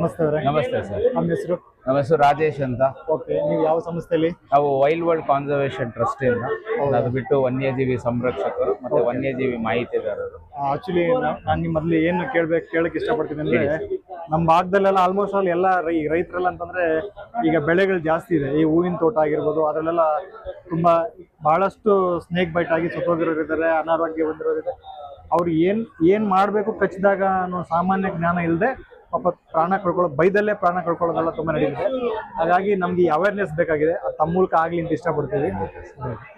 ನಮಸ್ತೆ ಅವರೇ. ನಮಸ್ತೆ ಸರ್. ನಮ್ಮ ಹೆಸರು? ನಮ್ಮ ಹೆಸರು ರಾಜೇಶ್ ಅಂತ. ಓಕೆ ನೀವು ಯಾವ ಸಂಸ್ಥೆಯಲ್ಲಿ? ನಾವು ವೈಲ್ಡ್ ವರ್ಲ್ಡ್ ಕಾನ್ಸರ್ವೇಷನ್ ಟ್ರಸ್ಟ್ ಇಂದ ಅದು ಬಿಟ್ಟು ವನ್ಯಜೀವಿ ಸಂರಕ್ಷಕರು ಮತ್ತೆ ವನ್ಯಜೀವಿ ಮಾಹಿತಿದಾರರು. ಆಕ್ಚುಲಿ ನಾನು ನಿಮ್ಮ ಮೊದಲು ಏನು ಕೇಳ್ಬೇಕು ಕೇಳಕ್ ಇಷ್ಟಪಡ್ತೀನಿ ಅಂದ್ರೆ ನಮ್ಮ ಭಾಗದಲ್ಲೆಲ್ಲ ಆಲ್ಮೋಸ್ಟ್ ಆಲ್ ಎಲ್ಲ ರೈ ರೈತರೆಲ್ಲ ಅಂತಂದ್ರೆ ಈಗ ಬೆಳೆಗಳು ಜಾಸ್ತಿ ಇದೆ. ಈ ಹೂವಿನ ತೋಟ ಆಗಿರ್ಬೋದು ಅದರಲ್ಲೆಲ್ಲ ತುಂಬಾ ಬಹಳಷ್ಟು ಸ್ನೇಕ್ ಬೈಟ್ ಆಗಿ ಸುತ್ತೋಗಿರೋರಿದ್ದಾರೆ ಅನಾರೋಗ್ಯ ಬಂದಿರೋರಿದೆ ಅವ್ರು ಏನ್ ಏನ್ ಮಾಡ್ಬೇಕು ಕಚ್ಚಿದಾಗ ಅನ್ನೋ ಸಾಮಾನ್ಯ ಜ್ಞಾನ ಇಲ್ಲದೆ ಪಾಪ ಪ್ರಾಣ ಕಳ್ಕೊಳ್ಳೋ ಬೈದಲ್ಲೇ ಪ್ರಾಣ ಕಳ್ಕೊಳ್ಳೋದೆಲ್ಲ ತುಂಬಾ ನಡೀತಿದೆ. ಹಾಗಾಗಿ ನಮ್ಗೆ ಅವೇರ್ನೆಸ್ ಬೇಕಾಗಿದೆ. ತಮ್ಮ ಮೂಲಕ ಆಗ್ಲಿ ಅಂತ ಇಷ್ಟಪಡ್ತೀವಿ.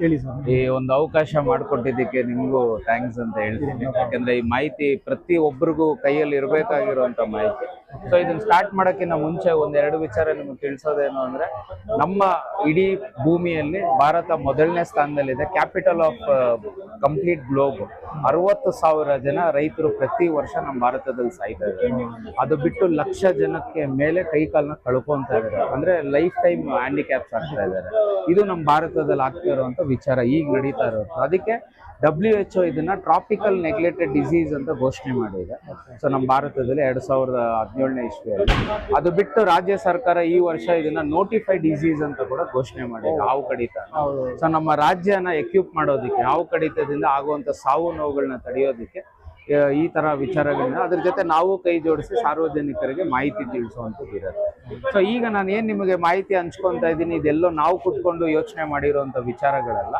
ಹೇಳಿ ಸರ್. ಈ ಒಂದು ಅವಕಾಶ ಮಾಡಿಕೊಟ್ಟಿದ್ದಕ್ಕೆ ನಿಮಗೂ ಥ್ಯಾಂಕ್ಸ್ ಅಂತ ಹೇಳ್ತೀನಿ. ಯಾಕಂದ್ರೆ ಈ ಮಾಹಿತಿ ಪ್ರತಿ ಒಬ್ಬರಿಗೂ ಕೈಯಲ್ಲಿ ಇರಬೇಕಾಗಿರುವಂತ ಮಾಹಿತಿ. ಸೊ ಇದನ್ನ ಸ್ಟಾರ್ಟ್ ಮಾಡೋಕ್ಕಿಂತ ಮುಂಚೆ ಒಂದೆರಡು ವಿಚಾರ ನಿಮ್ಗೆ ತಿಳಿಸೋದೇನು ಅಂದ್ರೆ, ನಮ್ಮ ಇಡೀ ಭೂಮಿಯಲ್ಲಿ ಭಾರತ ಮೊದಲನೇ ಸ್ಥಾನದಲ್ಲಿದೆ. ಕ್ಯಾಪಿಟಲ್ ಆಫ್ ಕಂಪ್ಲೀಟ್ ಗ್ಲೋಬ್ ಅರವತ್ತು ಸಾವಿರ ಜನ ರೈತರು ಪ್ರತಿ ವರ್ಷ ನಮ್ಮ ಭಾರತದಲ್ಲಿ ಸಾಯ್ತಾ ಇದ್ದಾರೆ. ಅದು ಬಿಟ್ಟು ಲಕ್ಷ ಜನಕ್ಕೆ ಮೇಲೆ ಕೈ ಕಾಲನ್ನ ಕಳ್ಕೊಂತ ಇದ್ದಾರೆ. ಅಂದ್ರೆ ಲೈಫ್ ಟೈಮ್ ಹ್ಯಾಂಡಿಕ್ಯಾಪ್ಸ್ ಆಗ್ತಾ ಇದ್ದಾರೆ. ಇದು ನಮ್ಮ ಭಾರತದಲ್ಲಿ ಆಗ್ತಾ ಇರುವಂತ ವಿಚಾರ. ಈಗ ನಡೀತಾ ಇರೋದು. ಅದಕ್ಕೆ ಡಬ್ಲ್ಯೂ ಎಚ್ ಇದನ್ನ ಟ್ರಾಪಿಕಲ್ ನೆಗ್ಲೆಕ್ಟೆಡ್ ಡಿಸೀಸ್ ಅಂತ ಘೋಷಣೆ ಮಾಡಿದೆ. ಸೊ ನಮ್ಮ ಭಾರತದಲ್ಲಿ ಎರಡ್ ಸಾವಿರದ ಹದಿನೇಳನೇ ಇಸ್ವಿಯಲ್ಲಿ. ಅದು ಬಿಟ್ಟು ರಾಜ್ಯ ಸರ್ಕಾರ ಈ ವರ್ಷ ಇದನ್ನ ನೋಟಿಫೈಡ್ ಡಿಸೀಸ್ ಅಂತ ಕೂಡ ಘೋಷಣೆ ಮಾಡಿದೆ. ಹಾವು ಕಡಿತ ಸೊ ನಮ್ಮ ರಾಜ್ಯನ ಎಕ್ಯೂಪ್ ಮಾಡೋದಕ್ಕೆ, ಹಾವು ಕಡಿತದಿಂದ ಆಗುವಂತ ಸಾವು ನೋವುಗಳನ್ನ ತಡೆಯೋದಕ್ಕೆ ಈ ತರ ವಿಚಾರಗಳನ್ನ ಅದ್ರ ಜೊತೆ ನಾವು ಕೈ ಜೋಡಿಸಿ ಸಾರ್ವಜನಿಕರಿಗೆ ಮಾಹಿತಿ ತಿಳಿಸುವಂಥದ್ದು ಇರುತ್ತೆ ಸೊ ಈಗ ನಾನು ಏನ್ ನಿಮಗೆ ಮಾಹಿತಿ ಹಂಚ್ಕೊಂತ ಇದ್ದೀನಿ, ಇದೆಲ್ಲೋ ನಾವು ಕುತ್ಕೊಂಡು ಯೋಚನೆ ಮಾಡಿರುವಂತ ವಿಚಾರಗಳೆಲ್ಲ.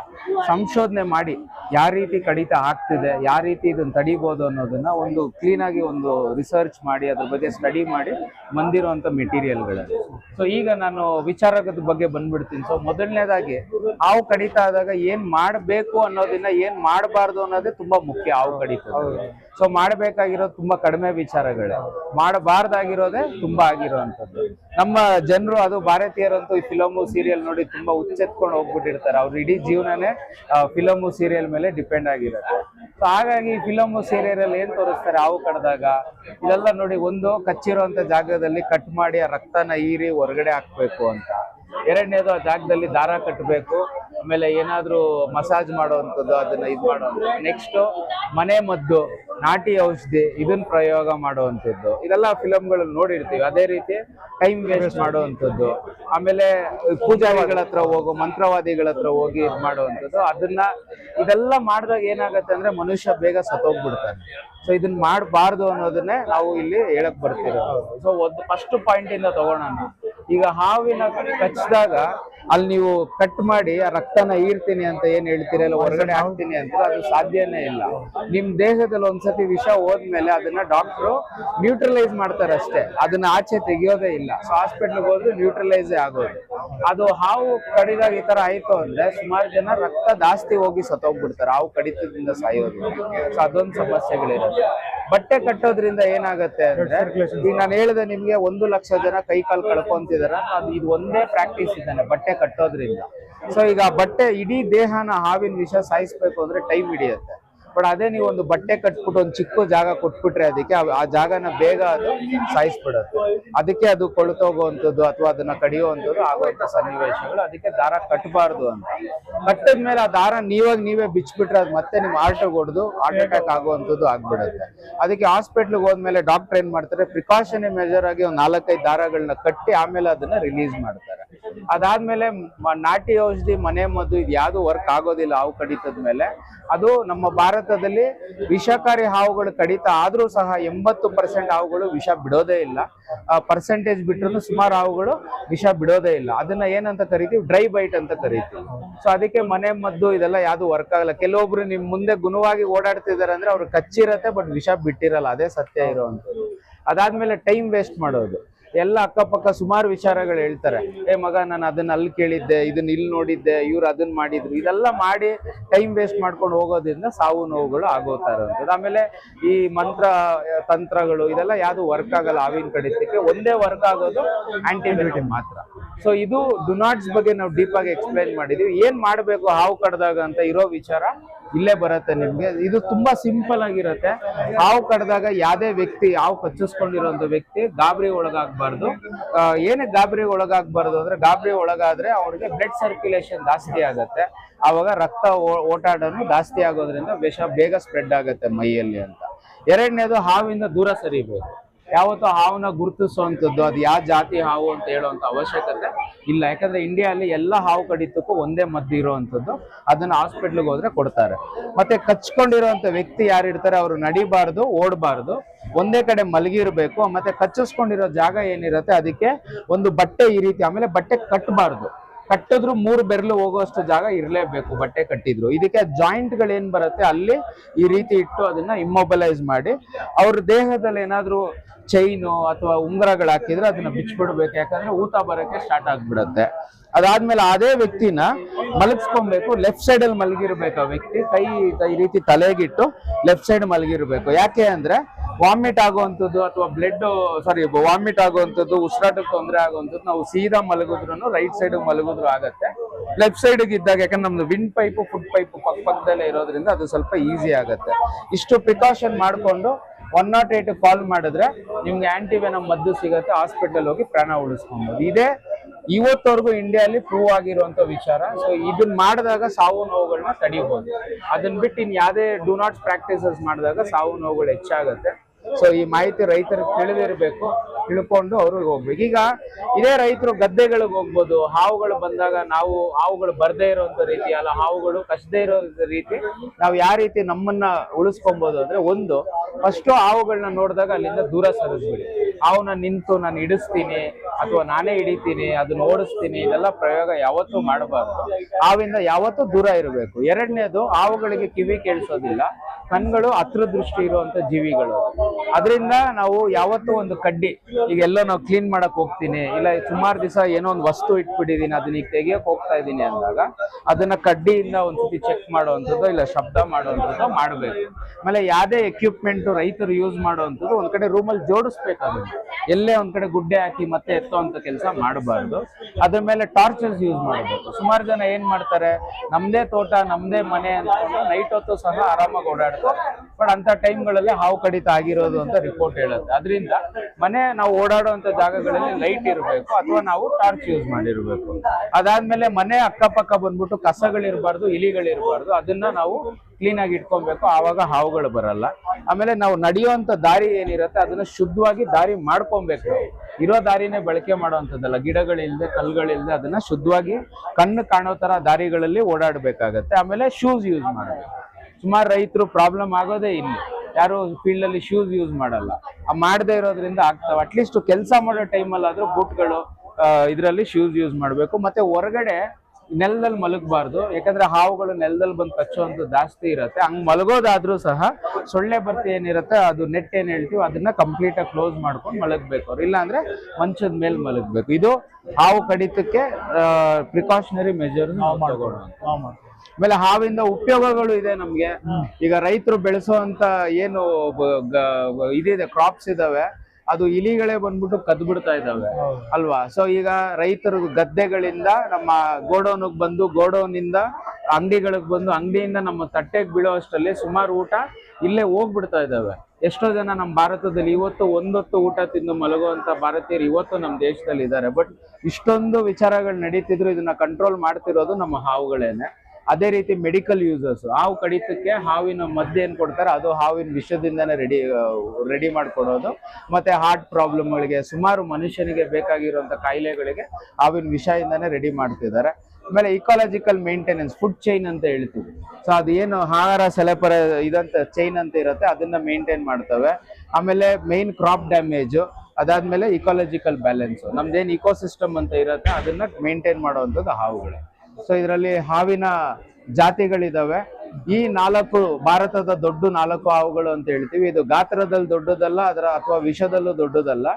ಸಂಶೋಧನೆ ಮಾಡಿ ಯಾವ ರೀತಿ ಕಡಿತ ಆಗ್ತಿದೆ, ಯಾವ ರೀತಿ ಇದನ್ನ ತಡಿಬೋದು ಅನ್ನೋದನ್ನ ಒಂದು ಕ್ಲೀನ್ ಆಗಿ ಒಂದು ರಿಸರ್ಚ್ ಮಾಡಿ, ಅದ್ರ ಬಗ್ಗೆ ಸ್ಟಡಿ ಮಾಡಿ ಬಂದಿರುವಂತ ಮೆಟೀರಿಯಲ್ಗಳಲ್ಲಿ ಸೊ ಈಗ ನಾನು ವಿಚಾರದ ಬಗ್ಗೆ ಬಂದ್ಬಿಡ್ತೀನಿ. ಸೊ ಮೊದಲನೇದಾಗಿ ಹಾವು ಕಡಿತ ಆದಾಗ ಏನ್ ಮಾಡ್ಬೇಕು ಅನ್ನೋದನ್ನ ಏನ್ ಮಾಡಬಾರ್ದು ಅನ್ನೋದೇ ತುಂಬಾ ಮುಖ್ಯ, ಹಾವು ಕಡಿತ ಸೊ ಮಾಡಬೇಕಾಗಿರೋದು ತುಂಬಾ ಕಡಿಮೆ ವಿಚಾರಗಳೇ. ಮಾಡಬಾರ್ದಾಗಿರೋದೇ ತುಂಬಾ ಆಗಿರೋವಂಥದ್ದು. ನಮ್ಮ ಜನರು ಅದು ಭಾರತೀಯರಂತೂ ಈ ಫಿಲಮು ಸೀರಿಯಲ್ ನೋಡಿ ತುಂಬಾ ಹುಚ್ಚೆತ್ಕೊಂಡು ಹೋಗ್ಬಿಟ್ಟಿರ್ತಾರೆ. ಅವ್ರ ಇಡೀ ಜೀವನನೇ ಫಿಲಮು ಸೀರಿಯಲ್ ಮೇಲೆ ಡಿಪೆಂಡ್ ಆಗಿರುತ್ತೆ ಸೊ ಹಾಗಾಗಿ ಫಿಲಮು ಸೀರಿಯಲ್ ಅಲ್ಲಿ ಏನ್ ತೋರಿಸ್ತಾರೆ? ಹಾವು ಕಡ್ದಾಗ. ಇದೆಲ್ಲ ನೋಡಿ ಒಂದು ಕಚ್ಚಿರುವಂತ ಜಾಗದಲ್ಲಿ ಕಟ್ ಮಾಡಿ ಆ ರಕ್ತನ ಹೀರಿ ಹೊರಗಡೆ ಹಾಕ್ಬೇಕು ಅಂತ. ಎರಡನೇದು ಆ ಜಾಗದಲ್ಲಿ ದಾರ ಕಟ್ಟಬೇಕು ಆಮೇಲೆ ಏನಾದರೂ ಮಸಾಜ್ ಮಾಡುವಂಥದ್ದು, ಅದನ್ನ ಇದು ಮಾಡುವಂಥದ್ದು. ನೆಕ್ಸ್ಟು ಮನೆ ಮದ್ದು, ನಾಟಿ ಔಷಧಿ ಇದನ್ನ ಪ್ರಯೋಗ ಮಾಡುವಂಥದ್ದು. ಇದೆಲ್ಲ ಫಿಲಮ್ಗಳಲ್ಲಿ ನೋಡಿರ್ತೀವಿ. ಅದೇ ರೀತಿ ಟೈಮ್ ವೇಸ್ಟ್ ಮಾಡುವಂಥದ್ದು. ಆಮೇಲೆ ಪೂಜಾರಿಗಳ ಹತ್ರ ಹೋಗೋ, ಮಂತ್ರವಾದಿಗಳ ಹತ್ರ ಹೋಗಿ ಇದು ಮಾಡುವಂಥದ್ದು. ಅದನ್ನ ಇದೆಲ್ಲ ಮಾಡಿದಾಗ ಏನಾಗತ್ತೆ ಅಂದ್ರೆ ಮನುಷ್ಯ ಬೇಗ ಸತ್ತೋಗ್ಬಿಡ್ತಾನೆ. ಸೊ ಇದನ್ನ ಮಾಡಬಾರ್ದು ಅನ್ನೋದನ್ನೇ ನಾವು ಇಲ್ಲಿ ಹೇಳಕ್ ಬರ್ತೀವಿ. ಸೊ ಒಂದು ಫಸ್ಟ್ ಪಾಯಿಂಟ್ ಇಂದ ತಗೋಣ ಈಗ ಹಾವಿನ ಕಚ್ಚಿದಾಗ ಅಲ್ಲಿ ನೀವು ಕಟ್ ಮಾಡಿ ರಕ್ತನ ಈರ್ತೀನಿ ಅಂತ ಏನ್ ಹೇಳ್ತೀರಲ್ಲ ಹೊರಗಡೆ ಹಾಕ್ತೀನಿ ಅಂತ ಅದು ಸಾಧ್ಯನೇ ಇಲ್ಲ. ನಿಮ್ ದೇಹದಲ್ಲಿ ಒಂದ್ಸತಿ ವಿಷ ಹೋದ್ಮೇಲೆ ಅದನ್ನ ಡಾಕ್ಟ್ರು ನ್ಯೂಟ್ರಲೈಸ್ ಮಾಡ್ತಾರೆ ಅಷ್ಟೇ. ಅದನ್ನ ಆಚೆ ತೆಗಿಯೋದೇ ಇಲ್ಲ. ಸೊ ಹಾಸ್ಪಿಟ್ಲ್ಗೆ ಹೋದ್ರೆ ನ್ಯೂಟ್ರಲೈಸೇ ಆಗೋದು. ಅದು ಹಾವು ಕಡಿದಾಗ ಈ ತರ ಆಯ್ತು ಅಂದ್ರೆ ಸುಮಾರು ಜನ ರಕ್ತ ಜಾಸ್ತಿ ಹೋಗಿ ಸತ್ತೋಗ್ಬಿಡ್ತಾರೆ. ಹಾವು ಕಡಿತದಿಂದ ಸಾಯೋದು. ಸೊ ಅದೊಂದು ಸಮಸ್ಯೆಗಳಿರುತ್ತೆ. ಬಟ್ಟೆ ಕಟ್ಟೋದ್ರಿಂದ ಏನಾಗುತ್ತೆ ಅಂದ್ರೆ ಈಗ ನಾನು ಹೇಳಿದೆ ನಿಮ್ಗೆ ಒಂದು ಲಕ್ಷ ಜನ ಕೈ ಕಾಲು ಕಳ್ಕೊಂತಿದಾರ ಅದು ಇದು ಒಂದೇ ಪ್ರಾಕ್ಟೀಸ್ ಇದ್ದಾನೆ ಬಟ್ಟೆ ಕಟ್ಟೋದ್ರಿಂದ. ಸೊ ಈಗ ಬಟ್ಟೆ ಇಡೀ ದೇಹನ ಹಾವಿನ ವಿಷ ಸಾಯಿಸ್ಬೇಕು ಅಂದ್ರೆ ಟೈಮ್ ಹಿಡಿಯುತ್ತೆ. ಬಟ್ ಅದೇ ನೀವು ಒಂದು ಬಟ್ಟೆ ಕಟ್ಬಿಟ್ಟು ಒಂದು ಚಿಕ್ಕ ಜಾಗ ಕೊಟ್ಬಿಟ್ರೆ ಅದಕ್ಕೆ ಆ- ಜಾಗನ ಬೇಗ ಅದು ಸಾಯಿಸ್ಬಿಡುತ್ತೆ. ಅದಕ್ಕೆ ಅದು ಕೊಳ್ತೋಗುವಂಥದ್ದು ಅಥವಾ ಅದನ್ನ ಕಡಿಯುವಂಥದ್ದು ಆಗುವಂತ ಸನ್ನಿವೇಶಗಳು ಅದಕ್ಕೆ ದಾರ ಕಟ್ಟಬಾರ್ದು ಅಂತ. ಕಟ್ಟದ ಮೇಲೆ ಆ ದಾರ ನೀವಾಗ ನೀವೇ ಬಿಚ್ಚಿಬಿಟ್ರೆ ಅದು ಮತ್ತೆ ನಿಮ್ ಹಾರ್ಟ್ ಹೊಡೆದು ಹಾರ್ಟ್ ಅಟ್ಯಾಕ್ ಆಗುವಂಥದ್ದು ಆಗ್ಬಿಡುತ್ತೆ. ಅದಕ್ಕೆ ಹಾಸ್ಪಿಟ್ಲಿಗೆ ಹೋದ್ಮೇಲೆ ಡಾಕ್ಟರ್ ಏನ್ ಮಾಡ್ತಾರೆ ಪ್ರಿಕಾಷನ್ ಮೆಜರ್ ಆಗಿ ಒಂದು ನಾಲ್ಕೈದು ದಾರಗಳನ್ನ ಕಟ್ಟಿ ಆಮೇಲೆ ಅದನ್ನ ರಿಲೀಸ್ ಮಾಡ್ತಾರೆ. ಅದಾದ್ಮೇಲೆ ನಾಟಿ ಔಷಧಿ, ಮನೆ ಮದ್ದು ಇದು ಯಾವುದು ವರ್ಕ್ ಆಗೋದಿಲ್ಲ ಹಾವು ಕಡಿತದ ಮೇಲೆ. ಅದು ನಮ್ಮ ಭಾರತದಲ್ಲಿ ವಿಷಕಾರಿ ಹಾವುಗಳು ಕಡಿತ ಆದ್ರೂ ಸಹ ಎಂಬತ್ತು ಪರ್ಸೆಂಟ್ ಹಾವುಗಳು ವಿಷ ಬಿಡೋದೇ ಇಲ್ಲ. ಪರ್ಸೆಂಟೇಜ್ ಬಿಟ್ರೂ ಸುಮಾರು ಹಾವುಗಳು ವಿಷ ಬಿಡೋದೇ ಇಲ್ಲ. ಅದನ್ನ ಏನಂತ ಕರಿತೀವಿ? ಡ್ರೈ ಬೈಟ್ ಅಂತ ಕರಿತೀವಿ. ಸೊ ಅದಕ್ಕೆ ಮನೆ ಮದ್ದು ಇದೆಲ್ಲ ಯಾವುದು ವರ್ಕ್ ಆಗಲ್ಲ. ಕೆಲವೊಬ್ರು ನಿಮ್ ಮುಂದೆ ಗುಣವಾಗಿ ಓಡಾಡ್ತಿದಾರೆ ಅಂದ್ರೆ ಅವ್ರು ಕಚ್ಚಿರತ್ತೆ ಬಟ್ ವಿಷ ಬಿಟ್ಟಿರಲ್ಲ. ಅದೇ ಸತ್ಯ ಇರುವಂತದ್ದು ಅದಾದ್ಮೇಲೆ ಟೈಮ್ ವೇಸ್ಟ್ ಮಾಡೋದು. ಎಲ್ಲ ಅಕ್ಕಪಕ್ಕ ಸುಮಾರು ವಿಚಾರಗಳು ಹೇಳ್ತಾರೆ. ಏ ಮಗ, ನಾನು ಅದನ್ನ ಅಲ್ಲಿ ಕೇಳಿದ್ದೆ, ಇದನ್ನ ಇಲ್ಲಿ ನೋಡಿದ್ದೆ, ಇವ್ರು ಅದನ್ನ ಮಾಡಿದ್ರು. ಇದೆಲ್ಲ ಮಾಡಿ ಟೈಮ್ ವೇಸ್ಟ್ ಮಾಡ್ಕೊಂಡು ಹೋಗೋದ್ರಿಂದ ಸಾವು ನೋವುಗಳು ಆಗೋತಾ ಇರೋಂಥದ್ದು ಆಮೇಲೆ ಈ ಮಂತ್ರ, ತಂತ್ರಗಳು ಇದೆಲ್ಲ ಯಾವುದು ವರ್ಕ್ ಆಗಲ್ಲ ಹಾವಿನ ಕಡಿತಕ್ಕೆ. ಒಂದೇ ವರ್ಕ್ ಆಗೋದು ಆಂಟಿಬಯೋಟಿಕ್ ಮಾತ್ರ. ಸೊ ಇದು ಡುನಾಟ್ಸ್ ಬಗ್ಗೆ ನಾವು ಡೀಪ್ ಆಗಿ ಎಕ್ಸ್ಪ್ಲೈನ್ ಮಾಡಿದೀವಿ. ಏನ್ ಮಾಡ್ಬೇಕು ಹಾವು ಕಡ್ದಾಗ ಅಂತ ಇರೋ ವಿಚಾರ ಇಲ್ಲೇ ಬರುತ್ತೆ ನಿಮ್ಗೆ. ಇದು ತುಂಬಾ ಸಿಂಪಲ್ ಆಗಿರುತ್ತೆ. ಹಾವು ಕಡ್ದಾಗ ಯಾವ್ದೇ ವ್ಯಕ್ತಿ, ಹಾವು ಕಚ್ಚಿಸ್ಕೊಂಡಿರೋಂಥ ವ್ಯಕ್ತಿ ಗಾಬರಿ ಒಳಗಾಗಬಾರ್ದು. ಏನಕ್ಕೆ ಗಾಬರಿ ಒಳಗಾಗಬಾರ್ದು ಅಂದ್ರೆ ಗಾಬರಿ ಒಳಗಾದ್ರೆ ಅವ್ರಿಗೆ ಬ್ಲಡ್ ಸರ್ಕ್ಯುಲೇಷನ್ ಜಾಸ್ತಿ ಆಗುತ್ತೆ. ಆವಾಗ ರಕ್ತ ಓಟಾಡೋನು ಜಾಸ್ತಿ ಆಗೋದ್ರಿಂದ ವಿಷ ಬೇಗ ಸ್ಪ್ರೆಡ್ ಆಗುತ್ತೆ ಮೈಯಲ್ಲಿ ಅಂತ. ಎರಡನೇದು ಹಾವಿಂದ ದೂರ ಸರಿಬೇಕು. ಯಾವತ್ತೂ ಹಾವನ್ನ ಗುರುತಿಸುವಂಥದ್ದು, ಅದು ಯಾವ ಜಾತಿ ಹಾವು ಅಂತ ಹೇಳುವಂತ ಅವಶ್ಯಕತೆ ಇಲ್ಲ. ಯಾಕಂದ್ರೆ ಇಂಡಿಯಾದಲ್ಲಿ ಎಲ್ಲ ಹಾವು ಕಡಿತಕ್ಕೂ ಒಂದೇ ಮದ್ದು ಇರುವಂತದ್ದು ಅದನ್ನ ಹಾಸ್ಪಿಟ್ಲಿಗೆ ಹೋದ್ರೆ ಕೊಡ್ತಾರೆ. ಮತ್ತೆ ಕಚ್ಕೊಂಡಿರುವಂತ ವ್ಯಕ್ತಿ ಯಾರು ಇರ್ತಾರೆ, ಅವರು ನಡಿಬಾರ್ದು, ಓಡಬಾರ್ದು. ಒಂದೇ ಕಡೆ ಮಲಗಿರ್ಬೇಕು, ಮತ್ತೆ ಕಚ್ಚಿಸ್ಕೊಂಡಿರೋ ಜಾಗ ಏನಿರುತ್ತೆ, ಅದಕ್ಕೆ ಒಂದು ಬಟ್ಟೆ ಈ ರೀತಿ, ಆಮೇಲೆ ಬಟ್ಟೆ ಕಟ್ಟಬಾರ್ದು ಕಟ್ಟಿದ್ರು ಮೂರು ಬೆರಳು ಹೋಗುವಷ್ಟು ಜಾಗ ಇರಲೇಬೇಕು, ಬಟ್ಟೆ ಕಟ್ಟಿದ್ರು. ಇದಕ್ಕೆ ಜಾಯಿಂಟ್ಗಳು ಏನ್ ಬರುತ್ತೆ, ಅಲ್ಲಿ ಈ ರೀತಿ ಇಟ್ಟು ಅದನ್ನ ಇಮ್ಮೊಬಲೈಸ್ ಮಾಡಿ, ಅವ್ರ ದೇಹದಲ್ಲಿ ಏನಾದರೂ ಚೈನು ಅಥವಾ ಉಂಗುರಗಳು ಹಾಕಿದ್ರೆ ಅದನ್ನ ಬಿಚ್ಚಿಬಿಡ್ಬೇಕು ಯಾಕಂದ್ರೆ ಊತ ಬರಕ್ಕೆ ಸ್ಟಾರ್ಟ್ ಆಗ್ಬಿಡುತ್ತೆ. ಅದಾದ್ಮೇಲೆ ಅದೇ ವ್ಯಕ್ತಿನ ಮಲಗಿಸ್ಕೊಬೇಕು ಲೆಫ್ಟ್ ಸೈಡ್ ಅಲ್ಲಿ ಮಲಗಿರ್ಬೇಕು ಆ ವ್ಯಕ್ತಿ. ಕೈ ಈ ರೀತಿ ತಲೆಗಿಟ್ಟು ಲೆಫ್ಟ್ ಸೈಡ್ ಮಲಗಿರ್ಬೇಕು. ಯಾಕೆ ಅಂದ್ರೆ ವಾಮಿಟ್ ಆಗುವಂಥದ್ದು ಅಥವಾ ಬ್ಲಡ್ ಸಾರಿ ವಾಮಿಟ್ ಆಗುವಂಥದ್ದು ಉಸಿರಾಟಕ್ಕೆ ತೊಂದರೆ ಆಗುವಂಥದ್ದು, ನಾವು ಸೀದಾ ಮಲಗಿದ್ರು ರೈಟ್ ಸೈಡ್ ಮಲಗಿದ್ರು ಆಗತ್ತೆ. ಲೆಫ್ಟ್ ಸೈಡ್ ಇದ್ದಾಗ ಯಾಕಂದ್ರೆ ನಮ್ದು ವಿಂಡ್ ಪೈಪ್ ಫುಡ್ ಪೈಪ್ ಪಕ್ಕ ಪಕ್ಕದಲ್ಲೇ ಇರೋದ್ರಿಂದ ಅದು ಸ್ವಲ್ಪ ಈಸಿ ಆಗುತ್ತೆ. ಇಷ್ಟು ಪ್ರಿಕಾಷನ್ ಮಾಡಿಕೊಂಡು ಒನ್ ನಾಟ್ ಏಟ್ ಕಾಲ್ ಮಾಡಿದ್ರೆ ನಿಮ್ಗೆ ಆಂಟಿವೆನಮ್ ಮದ್ದು ಸಿಗುತ್ತೆ ಹಾಸ್ಪಿಟಲ್ ಹೋಗಿ ಪ್ರಾಣ ಉಳಿಸ್ಕೊಂಬೋದು. ಇದೇ ಇವತ್ತವರೆಗೂ ಇಂಡಿಯಾಲಿ ಪ್ರೂವ್ ಆಗಿರುವಂತ ವಿಚಾರ. ಸೊ ಇದನ್ನ ಮಾಡಿದಾಗ ಸಾವು ನೋವುಗಳನ್ನ ತಡಿಬಹುದು ಅದನ್ನ ಬಿಟ್ಟು ಇನ್ ಯಾವುದೇ ಡೂ ನಾಟ್ ಪ್ರಾಕ್ಟೀಸಸ್ ಮಾಡಿದಾಗ ಸಾವು ನೋವುಗಳು ಹೆಚ್ಚಾಗತ್ತೆ. ಸೊ ಈ ಮಾಹಿತಿ ರೈತರಿಗೆ ತಿಳಿದಿರಬೇಕು, ತಿಳ್ಕೊಂಡು ಅವ್ರಿಗೆ ಹೋಗ್ಬೇಕು. ಈಗ ಇದೇ ರೈತರು ಗದ್ದೆಗಳಿಗೆ ಹೋಗ್ಬೋದು, ಹಾವುಗಳು ಬಂದಾಗ ನಾವು ಹಾವುಗಳು ಬರದೇ ಇರುವಂತ ರೀತಿ ಅಲ್ಲ, ಹಾವುಗಳು ಕಷ್ಟದೇ ಇರೋ ರೀತಿ ನಾವು ಯಾವ ರೀತಿ ನಮ್ಮನ್ನ ಉಳಿಸ್ಕೊಬೋದು ಅಂದ್ರೆ ಒಂದು ಫಸ್ಟ್ ಹಾವುಗಳನ್ನ ನೋಡಿದಾಗ ಅಲ್ಲಿಂದ ದೂರ ಸರಿಸ್ಬಿಡಿ. ಹಾವನ್ನ ನಿಂತು ನಾನು ಹಿಡಿಸ್ತೀನಿ ಅಥವಾ ನಾನೇ ಹಿಡಿತೀನಿ, ಅದನ್ನ ಓಡಿಸ್ತೀನಿ, ಇದೆಲ್ಲ ಪ್ರಯೋಗ ಯಾವತ್ತೂ ಮಾಡಬಾರ್ದು. ಹಾವಿಂದ ಯಾವತ್ತೂ ದೂರ ಇರಬೇಕು. ಎರಡನೇದು, ಹಾವುಗಳಿಗೆ ಕಿವಿ ಕೇಳಿಸೋದಿಲ್ಲ. ಕಣ್ಗಳು ಹತ್ರ ದೃಷ್ಟಿ ಇರುವಂತ ಜೀವಿಗಳು ಅದರಿಂದ ನಾವು ಯಾವತ್ತೂ ಒಂದು ಕಡ್ಡಿ, ಈಗ ಎಲ್ಲೋ ನಾವು ಕ್ಲೀನ್ ಮಾಡಕ್ ಹೋಗ್ತೀನಿ, ಇಲ್ಲ ಸುಮಾರು ದಿವಸ ಏನೋ ಒಂದು ವಸ್ತು ಇಟ್ಬಿಟ್ಟಿದೀನಿ, ಅದನ್ನ ಈಗ ತೆಗಿಯಕ್ ಹೋಗ್ತಾ ಇದ್ದೀನಿ ಅಂದಾಗ, ಅದನ್ನ ಕಡ್ಡಿಯಿಂದ ಒಂದ್ಸತಿ ಚೆಕ್ ಮಾಡುವಂಥದ್ದು, ಇಲ್ಲ ಶಬ್ದ ಮಾಡುವಂಥದ್ದು ಮಾಡಬೇಕು. ಆಮೇಲೆ ಯಾವುದೇ ಎಕ್ವಿಪ್ಮೆಂಟ್ ರೈತರು ಯೂಸ್ ಮಾಡುವಂಥದ್ದು, ಒಂದ್ ಕಡೆ ರೂಮಲ್ಲಿ ಜೋಡಿಸ್ಬೇಕು ಅದನ್ನ. ಎಲ್ಲೇ ಒಂದ್ ಕಡೆ ಗುಡ್ಡೆ ಹಾಕಿ ಮತ್ತೆ ಎತ್ತುವಂತ ಕೆಲಸ ಮಾಡಬಾರ್ದು. ಅದ್ರ ಮೇಲೆ ಟಾರ್ಚರ್ಸ್ ಯೂಸ್ ಮಾಡಬೇಕು. ಸುಮಾರು ಜನ ಏನ್ ಮಾಡ್ತಾರೆ, ನಮ್ದೇ ತೋಟ, ನಮ್ದೇ ಮನೆ ಅಂತ ನೈಟ್ ಹೊತ್ತು ಸಹ ಆರಾಮಾಗಿ ಓಡಾಡ್ತಾರೆ. ಬಟ್ ಅಂತ ಟೈಮ್ಗಳಲ್ಲಿ ಹಾವು ಕಡಿತ ಆಗಿರೋದು ಅಂತ ರಿಪೋರ್ಟ್ ಹೇಳುತ್ತೆ. ಅದರಿಂದ ಮನೆ ನಾವು ಓಡಾಡುವಂತ ಜಾಗಗಳಲ್ಲಿ ಲೈಟ್ ಇರಬೇಕು ಅಥವಾ ನಾವು ಟಾರ್ಚ್ ಯೂಸ್ ಮಾಡಿರಬೇಕು. ಅದಾದ್ಮೇಲೆ ಮನೆ ಅಕ್ಕಪಕ್ಕ ಬಂದ್ಬಿಟ್ಟು ಕಸಗಳಿರಬಾರ್ದು, ಇಲಿಗಳಿರಬಾರ್ದು, ಅದನ್ನ ನಾವು ಕ್ಲೀನ್ ಆಗಿ ಇಟ್ಕೊಬೇಕು. ಆವಾಗ ಹಾವುಗಳು ಬರಲ್ಲ. ಆಮೇಲೆ ನಾವು ನಡೆಯುವಂತ ದಾರಿ ಏನಿರುತ್ತೆ, ಅದನ್ನ ಶುದ್ಧವಾಗಿ ದಾರಿ ಮಾಡ್ಕೊಬೇಕು ಇರೋ ದಾರಿನೇ ಬಳಕೆ ಮಾಡುವಂಥದ್ದಲ್ಲ. ಗಿಡಗಳಿಲ್ಲದೆ ಕಲ್ಗಳಿಲ್ಲದೆ ಅದನ್ನ ಶುದ್ಧವಾಗಿ ಕಣ್ಣು ಕಾಣೋ ತರ ದಾರಿಗಳಲ್ಲಿ ಓಡಾಡಬೇಕಾಗತ್ತೆ. ಆಮೇಲೆ ಶೂಸ್ ಯೂಸ್ ಮಾಡಬೇಕು. ಸುಮಾರು ರೈತರು ಪ್ರಾಬ್ಲಮ್ ಆಗೋದೇ ಇಲ್ಲಿ. ಯಾರು ಫೀಲ್ಡ್ ಅಲ್ಲಿ ಶೂಸ್ ಯೂಸ್ ಮಾಡಲ್ಲ. ಆ ಮಾಡದೇ ಇರೋದ್ರಿಂದ ಆಗ್ತಾವೆ. ಅಟ್ಲೀಸ್ಟ್ ಕೆಲಸ ಮಾಡೋ ಟೈಮಲ್ಲಿ ಆದ್ರೂ ಬೂಟ್ಗಳು ಇದರಲ್ಲಿ ಶೂಸ್ ಯೂಸ್ ಮಾಡಬೇಕು. ಮತ್ತೆ ಹೊರಗಡೆ ನೆಲದಲ್ಲಿ ಮಲಗಬಾರ್ದು. ಯಾಕಂದ್ರೆ ಹಾವುಗಳು ನೆಲದಲ್ಲಿ ಬಂದು ಕಚ್ಚುವಂತ ಜಾಸ್ತಿ ಇರುತ್ತೆ. ಹಂಗ್ ಮಲಗೋದಾದ್ರೂ ಸಹ ಸೊಳ್ಳೆ ಬರ್ತಿ ಏನಿರುತ್ತೆ, ಅದು ನೆಟ್ ಏನ್ ಹೇಳ್ತೀವಿ ಅದನ್ನ ಕಂಪ್ಲೀಟ್ ಆಗಿ ಕ್ಲೋಸ್ ಮಾಡ್ಕೊಂಡು ಮಲಗಬೇಕು ಅವ್ರು. ಇಲ್ಲ ಅಂದ್ರೆ ಮಂಚದ ಮೇಲೆ ಮಲಗಬೇಕು. ಇದು ಹಾವು ಕಡಿತಕ್ಕೆ ಪ್ರಿಕಾಷನರಿ ಮೆಜರ್ ನಾವು ಮಾಡ್ತೀವಿ ಆಮೇಲೆ ಹಾವಿಂದ ಉಪಯೋಗಗಳು ಇದೆ ನಮ್ಗೆ. ಈಗ ರೈತರು ಬೆಳೆಸುವಂತ ಏನು ಇದಿದೆ ಕ್ರಾಪ್ಸ್ ಇದಾವೆ. ಅದು ಇಲಿಗಳೇ ಬಂದ್ಬಿಟ್ಟು ಕದ್ಬಿಡ್ತಾ ಇದಾವೆ. ಅಲ್ವಾ? ಸೊ ಈಗ ರೈತರು ಗದ್ದೆಗಳಿಂದ ನಮ್ಮ ಗೋಡೌನ್ಗೆ ಬಂದು ಗೋಡೌನಿಂದ ಅಂಗಡಿಗಳಿಗೆ ಬಂದು ಅಂಗಡಿಯಿಂದ ನಮ್ಮ ತಟ್ಟೆಗೆ ಬೀಳೋ ಅಷ್ಟರಲ್ಲಿ ಸುಮಾರು ಊಟ ಇಲ್ಲೇ ಹೋಗ್ಬಿಡ್ತಾ ಇದಾವೆ. ಎಷ್ಟೋ ಜನ ನಮ್ಮ ಭಾರತದಲ್ಲಿ ಇವತ್ತು ಒಂದೊತ್ತು ಊಟ ತಿಂದು ಮಲಗುವಂತ ಭಾರತೀಯರು ಇವತ್ತು ನಮ್ಮ ದೇಶದಲ್ಲಿ ಇದ್ದಾರೆ ಬಟ್ ಇಷ್ಟೊಂದು ವಿಚಾರಗಳು ನಡೀತಿದ್ರು ಇದನ್ನ ಕಂಟ್ರೋಲ್ ಮಾಡ್ತಿರೋದು ನಮ್ಮ ಹಾವುಗಳೇನೆ. ಅದೇ ರೀತಿ ಮೆಡಿಕಲ್ ಯೂಸಸ್ ಹಾವು ಕಡಿತಕ್ಕೆ ಹಾವಿನ ಮದ್ದು ಏನು ಕೊಡ್ತಾರೆ, ಅದು ಹಾವಿನ ವಿಷದಿಂದನೇ ರೆಡಿ ರೆಡಿ ಮಾಡಿಕೊಡೋದು. ಮತ್ತೆ ಹಾರ್ಟ್ ಪ್ರಾಬ್ಲಮ್ಗಳಿಗೆ ಸುಮಾರು ಮನುಷ್ಯನಿಗೆ ಬೇಕಾಗಿರುವಂಥ ಕಾಯಿಲೆಗಳಿಗೆ ಹಾವಿನ ವಿಷಯಿಂದನೇ ರೆಡಿ ಮಾಡ್ತಿದ್ದಾರೆ. ಆಮೇಲೆ ಇಕಾಲಜಿಕಲ್ ಮೇಂಟೆನೆನ್ಸ್ ಫುಡ್ ಚೈನ್ ಅಂತ ಹೇಳ್ತೀವಿ. ಸೊ ಅದು ಏನು ಆಹಾರ ಸೆಲೆಪರ ಇದಂತ ಚೈನ್ ಅಂತ ಇರುತ್ತೆ, ಅದನ್ನ ಮೇಂಟೈನ್ ಮಾಡ್ತವೆ. ಆಮೇಲೆ ಮೇನ್ ಕ್ರಾಪ್ ಡ್ಯಾಮೇಜ್ ಅದಾದ್ಮೇಲೆ ಇಕಾಲಜಿಕಲ್ ಬ್ಯಾಲೆನ್ಸ್ ನಮ್ದೇನ್ ಇಕೋಸಿಸ್ಟಮ್ ಅಂತ ಇರುತ್ತೆ, ಅದನ್ನ ಮೇಂಟೈನ್ ಮಾಡುವಂಥದ್ದು ಹಾವುಗಳು. ಸೊ ಇದರಲ್ಲಿ ಹಾವಿನ ಜಾತಿಗಳಿದಾವೆ. ಈ ನಾಲ್ಕು, ಭಾರತದ ದೊಡ್ಡ ನಾಲ್ಕು ಹಾವುಗಳು ಅಂತ ಹೇಳ್ತೀವಿ. ಇದು ಗಾತ್ರದಲ್ಲಿ ದೊಡ್ಡದಲ್ಲ, ಅದರ ಅಥವಾ ವಿಷದಲ್ಲೂ ದೊಡ್ಡದಲ್ಲ.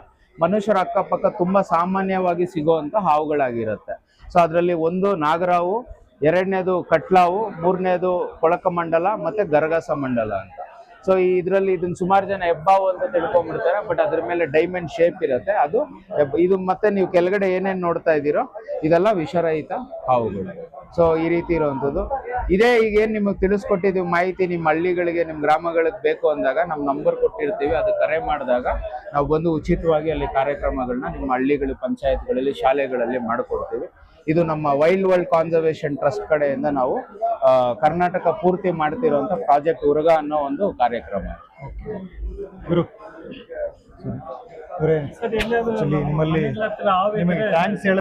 ಮನುಷ್ಯರ ಅಕ್ಕಪಕ್ಕ ತುಂಬಾ ಸಾಮಾನ್ಯವಾಗಿ ಸಿಗುವಂತ ಹಾವುಗಳಾಗಿರುತ್ತೆ. ಸೊ ಅದರಲ್ಲಿ ಒಂದು ನಾಗರಾವು, ಎರಡನೇದು ಕಟ್ಲಾವು, ಮೂರನೇದು ಕೊಳಕ ಮಂಡಲ ಮತ್ತೆ ಗರಗಸ ಮಂಡಲ ಅಂತ. ಸೊ ಇದರಲ್ಲಿ ಇದನ್ನ ಸುಮಾರು ಜನ ಹೆಬ್ಬಾವು ಅಂತ ತಿಳ್ಕೊಂಡ್ಬಿಡ್ತಾರೆ ಬಟ್ ಅದ್ರ ಮೇಲೆ ಡೈಮಂಡ್ ಶೇಪ್ ಇರುತ್ತೆ. ಅದು ಇದು ಮತ್ತೆ ನೀವು ಕೆಳಗಡೆ ಏನೇನ್ ನೋಡ್ತಾ ಇದ್ದೀರೋ ಇದೆಲ್ಲ ವಿಷರಹಿತ. ಹಾವುಗಳು ಸೊ ಈ ರೀತಿ ಇರುವಂಥದ್ದು. ಇದೇ ಈಗ ಏನ್ ನಿಮಗೆ ತಿಳಿಸ್ಕೊಟ್ಟಿದ್ದೀವಿ ಮಾಹಿತಿ ನಿಮ್ಮ ಹಳ್ಳಿಗಳಿಗೆ ನಿಮ್ಮ ಗ್ರಾಮಗಳಿಗೆ ಬೇಕು ಅಂದಾಗ ನಮ್ಮ ನಂಬರ್ ಕೊಟ್ಟಿರ್ತೀವಿ. ಅದು ಕರೆ ಮಾಡಿದಾಗ ನಾವು ಬಂದು ಉಚಿತವಾಗಿ ಅಲ್ಲಿ ಕಾರ್ಯಕ್ರಮಗಳನ್ನ ನಿಮ್ಮ ಹಳ್ಳಿಗಳು ಪಂಚಾಯತ್ಗಳಲ್ಲಿ ಶಾಲೆಗಳಲ್ಲಿ ಮಾಡಿಕೊಡ್ತೀವಿ. ಇದು ನಮ್ಮ ವೈಲ್ಡ್ ವರ್ಲ್ಡ್ ಕಾನ್ಸರ್ವೇಷನ್ ಟ್ರಸ್ಟ್ ಕಡೆಯಿಂದ ನಾವು ಕರ್ನಾಟಕ ಪೂರ್ತಿ ಮಾಡ್ತಿರುವಂತ ಪ್ರಾಜೆಕ್ಟ್ ಉರ್ಗ ಅನ್ನೋ ಒಂದು ಕಾರ್ಯಕ್ರಮ. ಗುರು ನಿಮ್ಮಲ್ಲಿ ನಿಮಗೆ ಥ್ಯಾಂಕ್ಸ್ ಹೇಳ